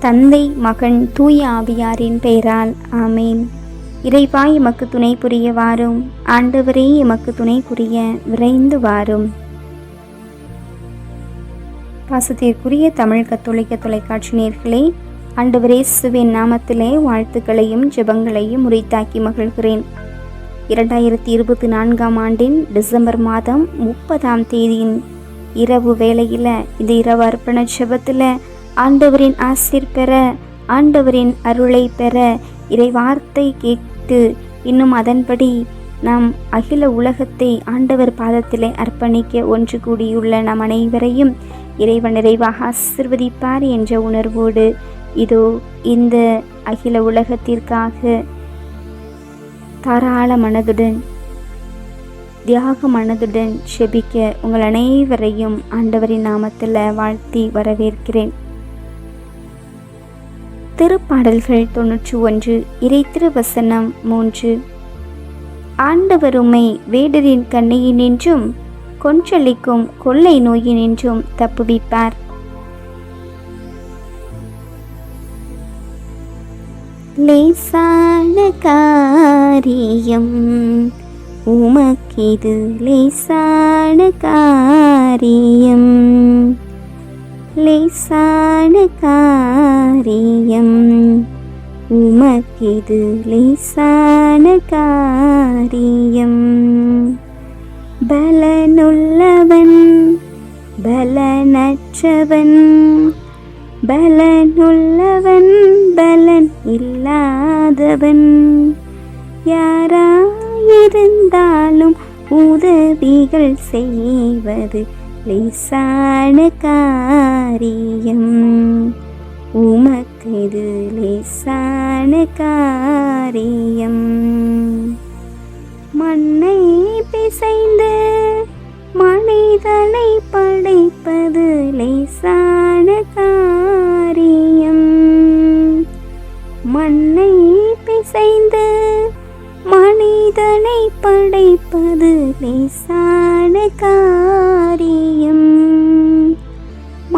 தந்தை மகன் தூய ஆவியாரின் பெயரால் ஆமேன். இறைவா எமக்கு துணை புரிய வாரும். ஆண்டவரே எமக்கு துணை புரிய விரைந்து வாரும். பாசத்திற்குரிய தமிழ் கத்தோலிக்க தொலைக்காட்சி நேர்களே ஆண்டவரே சுவின் நாமத்திலே வாழ்த்துக்களையும் ஜெபங்களையும் உரித்தாக்கி மகிழ்கிறேன். இரண்டாயிரத்தி இருபத்தி நான்காம் ஆண்டின் டிசம்பர் மாதம் முப்பதாம் தேதியின் இரவு வேளையில் இந்த இரவு அர்ப்பண ஜெபத்தில் ஆண்டவரின் ஆசிர் பெற ஆண்டவரின் அருளை பெற இறை வார்த்தை கேட்டு இன்னும் அதன்படி நாம் அகில உலகத்தை ஆண்டவர் பாதத்திலே அர்ப்பணிக்க ஒன்று கூடியுள்ள நம் அனைவரையும் இறைவன் நிறைவாக ஆசிர்வதிப்பார் என்ற உணர்வோடு இதோ இந்த அகில உலகத்திற்காக தாராள மனதுடன் தியாக மனதுடன் செபிக்க உங்கள் அனைவரையும் ஆண்டவரின் நாமத்தில் வாழ்த்தி வரவேற்கிறேன். திருப்பாடல்கள் தொன்னூற்றி ஒன்று இறை திருவசனம் மூன்று. ஆண்டவருமை வேடரின் கண்ணையினின்றும் கொன்றளிக்கும் கொள்ளை நோயினின்றும் தப்புவிப்பார். லேசான காரியம் உமக்கிது? லேசான காரியம் லேசான காரியம். உமக்கிது லேசான காரியம்? பலனுள்ளவன் பலனற்றவன் பலனுள்ளவன் பலன் இல்லாதவன். யாராயிருந்தாலும் உதவிகள் செய்வது லேசான காரியம். உமக்கு இது லேசான காரியம். மண்ணை பிசைந்து மனிதனை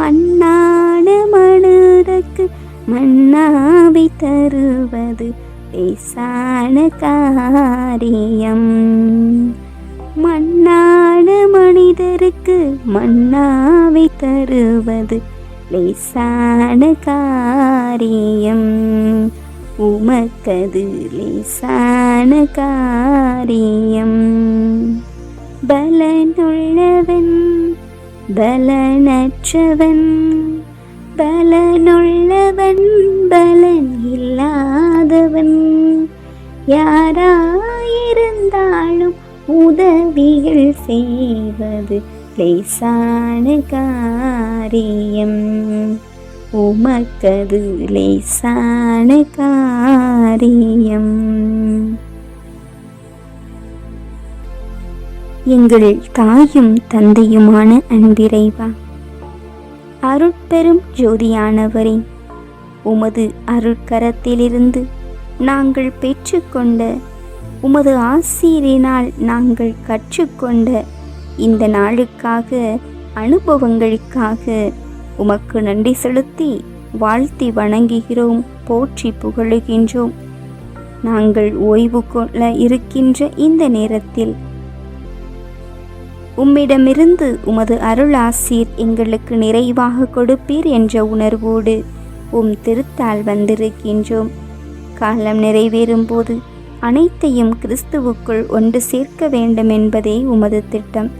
மண்ணான மனிதற்கு மண்ணாவை தருவது பேசான காரியம். மண்ணான மனிதருக்கு மண்ணாவை தருவது லேசான காரியம். உமக்கது லேசான காரியம். பலனுள்ளவன் பலனற்றவன் பலனுள்ளவன் பலன் இல்லாதவன் யாராயிருந்தாலும் உதவிகள் செய்வது லேசான காரியம். உமக்கது லேசான காரியம். எங்கள் தாயும் தந்தையுமான அன்பிறைவா. அருட்பெரும் ஜோதியானவரே உமது அருட்கரத்திலிருந்து நாங்கள் பெற்றுக்கொண்ட உமது ஆசிரியனால் நாங்கள் கற்றுக்கொண்ட இந்த நாளுக்காக அனுபவங்களுக்காக உமக்கு நன்றி செலுத்தி வாழ்த்தி வணங்குகிறோம் போற்றி புகழுகின்றோம். நாங்கள் ஓய்வு கொள்ள இருக்கின்ற இந்த நேரத்தில் உம்மிடமிருந்து உமது அருளாசீர் எங்களுக்கு நிறைவாக கொடுப்பீர் என்ற உணர்வோடு உம் திருத்தால் வந்திருக்கின்றோம். காலம் நிறைவேறும் போது அனைத்தையும் கிறிஸ்துவுக்குள் ஒன்று சேர்க்க வேண்டும் என்பதே உமது திட்டம்.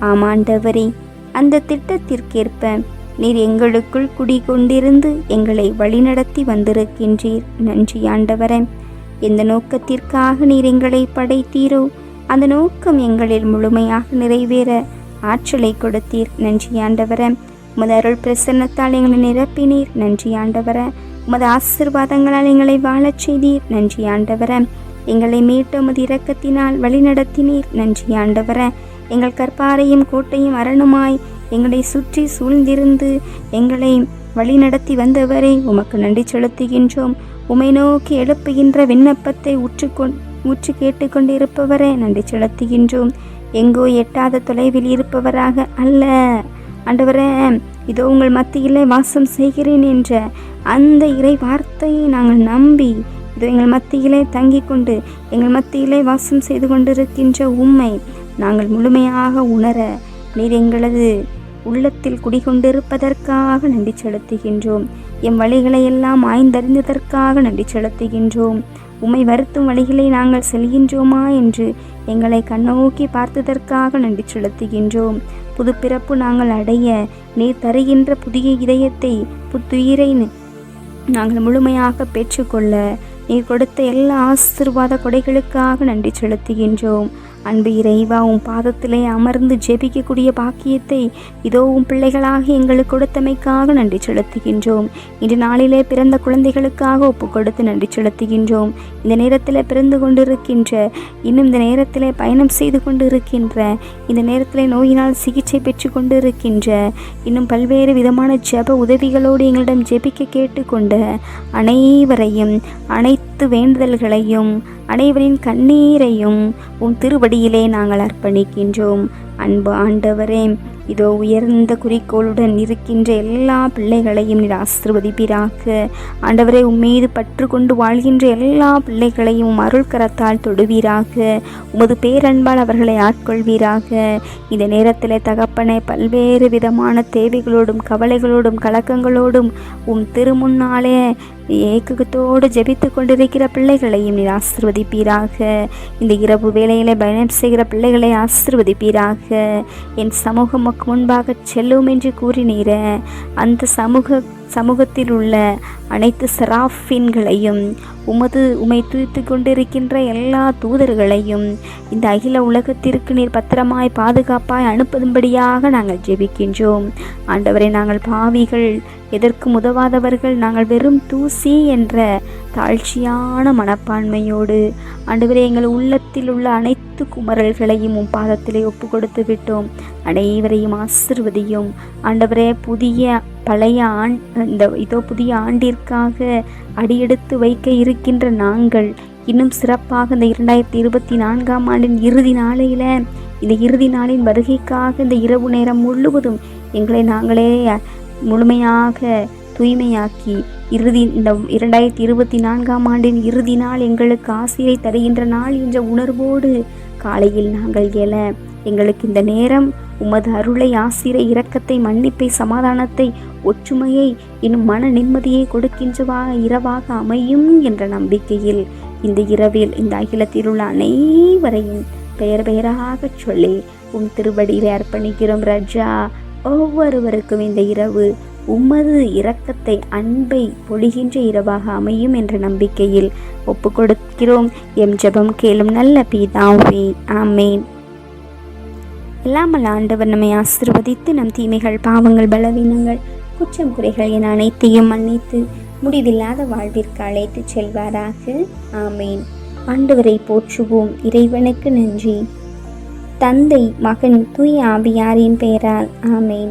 ஆமாண்டவரே அந்த திட்டத்திற்கேற்ப நீர் எங்களுக்குள் குடிகொண்டிருந்து எங்களை வழிநடத்தி வந்திருக்கின்றீர். நன்றி ஆண்டவரே எந்த நோக்கத்திற்காக நீர் எங்களை படைத்தீரோ அந்த நோக்கம் எங்களில் முழுமையாக நிறைவேற ஆற்றலை கொடுத்தீர். நன்றி ஆண்டவர. உமது அருள் பிரசன்னத்தால் எங்களை நிரப்பினீர். நன்றி ஆண்டவர. உமது ஆசிர்வாதங்களால் எங்களை வாழச் செய்தீர். நன்றி ஆண்டவர. எங்களை மீட்ட உமது இரக்கத்தினால் வழிநடத்தினீர் நன்றி ஆண்டவர. எங்கள் கற்பாரையும் கோட்டையும் அரணுமாய் எங்களை சுற்றி சூழ்ந்திருந்து எங்களை வழிநடத்தி வந்தவரை உமக்கு நன்றி செலுத்துகின்றோம். உமை நோக்கி எழுப்புகின்ற விண்ணப்பத்தை உற்றுக்கொண்டு மூச்சு கேட்டுக்கொண்டிருப்பவரே நன்றி செலுத்துகின்றோம். எங்கோ எட்டாத தொலைவில் இருப்பவராக அல்ல. ஆண்டவரே இதோ உங்கள் மத்தியிலே வாசம் செய்கிறேன் என்ற அந்த இறை வார்த்தையை நாங்கள் நம்பி இதோ எங்கள் மத்தியிலே தங்கிக் கொண்டு எங்கள் மத்தியிலே வாசம் செய்து கொண்டிருக்கின்ற உண்மை நாங்கள் முழுமையாக உணர நீர் எங்களது உள்ளத்தில் குடிகொண்டிருப்பதற்காக நன்றி செலுத்துகின்றோம். எம் வழிகளை எல்லாம் ஆய்ந்தறிந்ததற்காக நன்றி செலுத்துகின்றோம். உம்மை வருத்தும் வழிகளை நாங்கள் செல்கின்றோமா என்று எங்களை கண்ணோக்கி பார்த்ததற்காக நன்றி செலுத்துகின்றோம். புது பிறப்பு நாங்கள் அடைய நீர் தருகின்ற புதிய இதயத்தை புத்துயிரை நாங்கள் முழுமையாக பெற்றுக்கொள்ள நீர் கொடுத்த எல்லா ஆசிர்வாத கொடைகளுக்காக நன்றி செலுத்துகின்றோம். அன்பு இறைவா உன் பாதத்திலே அமர்ந்து ஜெபிக்கக்கூடிய பாக்கியத்தை இதோ உன் பிள்ளைகளாக எங்களுக்கு கொடுத்தமைக்காக நன்றி செலுத்துகின்றோம். இன்று நாளிலே பிறந்த குழந்தைகளுக்காக ஒப்பு கொடுத்து நன்றி செலுத்துகின்றோம். இந்த நேரத்தில் பிறந்து கொண்டிருக்கின்ற இன்னும் இந்த நேரத்தில் பயணம் செய்து கொண்டிருக்கின்ற இந்த நேரத்தில் நோயினால் சிகிச்சை பெற்று கொண்டிருக்கின்ற இன்னும் பல்வேறு விதமான ஜெப உதவிகளோடு எங்களிடம் ஜெபிக்க கேட்டுக்கொண்ட அனைவரையும் அனைத்து வேண்டுதல்களையும் அனைவரின் கண்ணீரையும் உன் திருவடியிலே நாங்கள் அர்ப்பணிக்கின்றோம். அன்பு ஆண்டவரே இதோ உயர்ந்த குறிக்கோளுடன் இருக்கின்ற எல்லா பிள்ளைகளையும் நீர் ஆசிர்வதிப்பீராக. ஆண்டவரே உம்மீது பற்று கொண்டு வாழ்கின்ற எல்லா பிள்ளைகளையும் அருள் கரத்தால் தொடுவீராக. உமது பேரன்பால் அவர்களை ஆட்கொள்வீராக. இந்த நேரத்தில் தகப்பனை பல்வேறு விதமான தேவைகளோடும் கவலைகளோடும் கலக்கங்களோடும் உம் திருமுன்னாலே ஏக்கத்தோடு ஜெபித்து கொண்டிருக்கிற பிள்ளைகளையும் நீர் ஆசிர்வதிப்பீராக. இந்த இரவு வேலையில் பயணம் செய்கிற பிள்ளைகளை ஆசிர்வதிப்பீராக. என் சமூகமுக்கு முன்பாக செல்லும் என்று கூறினீர. அந்த சமூக சமூகத்தில் உள்ள அனைத்து சராஃபின்களையும் உமது உமை துய்த்து கொண்டிருக்கின்ற எல்லா தூதர்களையும் இந்த அகில உலகத்திற்கு நீர் பத்திரமாய் பாதுகாப்பாய் அனுப்பும்படியாக நாங்கள் ஜெபிக்கின்றோம். ஆண்டவரை நாங்கள் பாவிகள் எதற்கு உதவாதவர்கள் நாங்கள் வெறும் தூசி என்ற தாழ்ச்சியான மனப்பான்மையோடு ஆண்டவரே எங்கள் உள்ளத்தில் உள்ள அனைத்து குமரல்களையும் உன் பாதத்திலே ஒப்பு கொடுத்து விட்டோம். அனைவரையும் ஆசிர்வதியும். ஆண்டவரே புதிய பழைய ஆண் இந்த இதோ புதிய ஆண்டிற்காக அடியெடுத்து வைக்க இருக்கின்ற நாங்கள் இன்னும் சிறப்பாக இந்த இரண்டாயிரத்தி இருபத்தி நான்காம் ஆண்டின் இறுதி நாளையில் இந்த இறுதி நாளின் வருகைக்காக இந்த இரவு நேரம் முழுவதும் எங்களை நாங்களே முழுமையாக தூய்மையாக்கி இறுதி இந்த இரண்டாயிரத்தி இருபத்தி நான்காம் ஆண்டின் இறுதி நாள் எங்களுக்கு ஆசிரியை தருகின்ற நாள் என்ற உணர்வோடு காலையில் நாங்கள் எழ எங்களுக்கு இந்த நேரம் உமது அருளை ஆசிரை இரக்கத்தை மன்னிப்பை சமாதானத்தை ஒற்றுமையை இன்னும் மன நிம்மதியை கொடுக்கின்றவா இரவாக அமையும் என்ற நம்பிக்கையில் இந்த இரவில் இந்த அகிலத்தில் உள்ள அனைவரையும் பெயர் பெயராக சொல்லி உம் திருவடியிலே அர்ப்பணிக்கிறோம். ரஜா ஒவ்வொருவருக்கும் இந்த இரவு உமது இரக்கத்தை அன்பை பொழிகின்ற இரவாக அமையும் என்ற நம்பிக்கையில் ஒப்பு கொடுக்கிறோம் எம் ஜெபம் கேளும் நல்ல பீதாவே ஆமேன். எல்லாமல் ஆண்டவர் நம்மை ஆசிர்வதித்து நம் தீமைகள் பாவங்கள் பலவீனங்கள் குற்றம் குறைகள் என அனைத்தையும் மன்னித்து முடிவில்லாத வாழ்விற்கு அழைத்துச் செல்வாராக. ஆமேன். ஆண்டவரை போற்றுவோம். இறைவனுக்கு நன்றி. தந்தை மகன் தூய் ஆவியாரின் பெயரால் ஆமேன்.